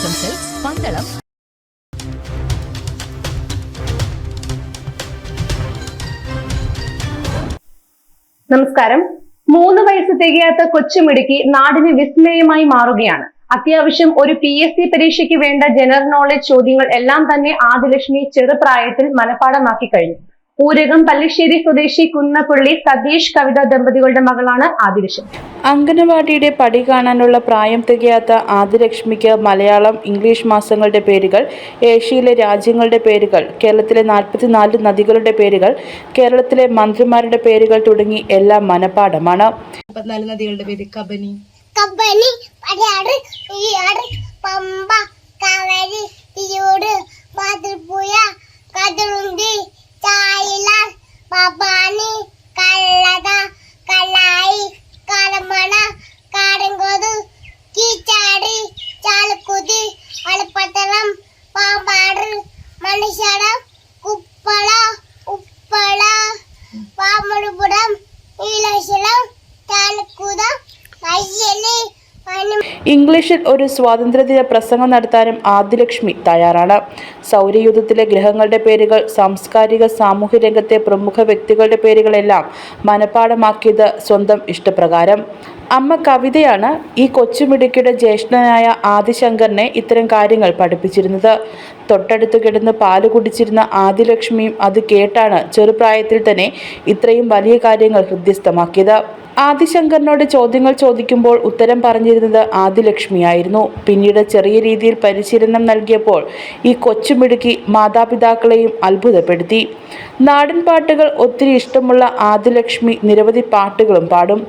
Silks Pandalam. നമസ്കാരം. മൂന്ന് വയസ്സ് തികയാത്ത കൊച്ചുമിടുക്കി നാടിന് വിസ്മയമായി മാറുകയാണ്. അത്യാവശ്യം ഒരു പി എസ് സി പരീക്ഷയ്ക്ക് വേണ്ട ജനറൽ നോളജ് ചോദ്യങ്ങൾ എല്ലാം തന്നെ ആദിലക്ഷ്മി ചെറുപ്രായത്തിൽ മനഃപ്പാടമാക്കി കഴിഞ്ഞു. ഊരകം പല്ലിശ്ശേരി സ്വദേശി കുന്നപ്പള്ളി സതീഷ് കവിത ദമ്പതികളുടെ മകളാണ് ആദിലക്ഷ്മി. അംഗനവാടിയുടെ പടി കാണാനുള്ള പ്രായം തികയാത്ത ആദിലക്ഷ്മിക്ക് മലയാളം ഇംഗ്ലീഷ് മാസങ്ങളുടെ പേരുകൾ ഏഷ്യയിലെ രാജ്യങ്ങളുടെ പേരുകൾ കേരളത്തിലെ നാൽപ്പത്തിനാല് നദികളുടെ പേരുകൾ കേരളത്തിലെ മന്ത്രിമാരുടെ പേരുകൾ തുടങ്ങി എല്ലാം മനപാഠമാണ് നദികളുടെ പേര് കബനി. Kabani Pamba Kaveri Bye bye. ഇംഗ്ലീഷിൽ ഒരു സ്വാതന്ത്ര്യദിന പ്രസംഗം നടത്താനും ആദിലക്ഷ്മി തയ്യാറാണ്. സൗരയൂഥത്തിലെ ഗ്രഹങ്ങളുടെ പേരുകൾ സാംസ്കാരിക സാമൂഹ്യ രംഗത്തെ പ്രമുഖ വ്യക്തികളുടെ പേരുകളെല്ലാം മനഃപ്പാടമാക്കിയത് സ്വന്തം ഇഷ്ടപ്രകാരം. അമ്മ കവിതയാണ് ഈ കൊച്ചുമിടുക്കിയുടെ ജ്യേഷ്ഠനായ ആദിശങ്കറിനെ ഇത്തരം കാര്യങ്ങൾ പഠിപ്പിച്ചിരുന്നത്. തൊട്ടടുത്ത് കിടന്ന് പാൽ കുടിച്ചിരുന്ന ആദിലക്ഷ്മിയും അത് കേട്ടാണ് ചെറുപ്രായത്തിൽ തന്നെ ഇത്രയും വലിയ കാര്യങ്ങൾ ഹൃദ്യസ്ഥമാക്കിയത്. ആദിശങ്കറിനോട് ചോദ്യങ്ങൾ ചോദിക്കുമ്പോൾ ഉത്തരം പറഞ്ഞിരുന്നത് ആദിലക്ഷ്മിയായിരുന്നു. പിന്നീട് ചെറിയ രീതിയിൽ പരിശീലനം നൽകിയപ്പോൾ ഈ കൊച്ചുമിടുക്കി മാതാപിതാക്കളെയും അത്ഭുതപ്പെടുത്തി. നാടൻ പാട്ടുകൾ ഒത്തിരി ഇഷ്ടമുള്ള ആദിലക്ഷ്മി നിരവധി പാട്ടുകളും പാടും.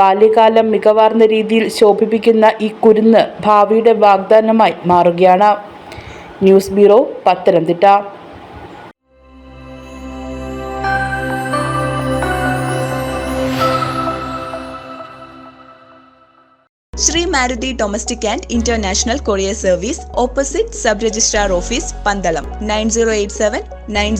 ബാല്യകാലം മികവാർന്ന രീതിയിൽ ശോഭിപ്പിക്കുന്ന ഈ കുരുന്ന് ഭാവിയുടെ വാഗ്ദാനമായി മാറുകയാണ്. News bureau Pathanamthitta. Shri Maruti domestic and international courier service opposite sub registrar office Pandalam nine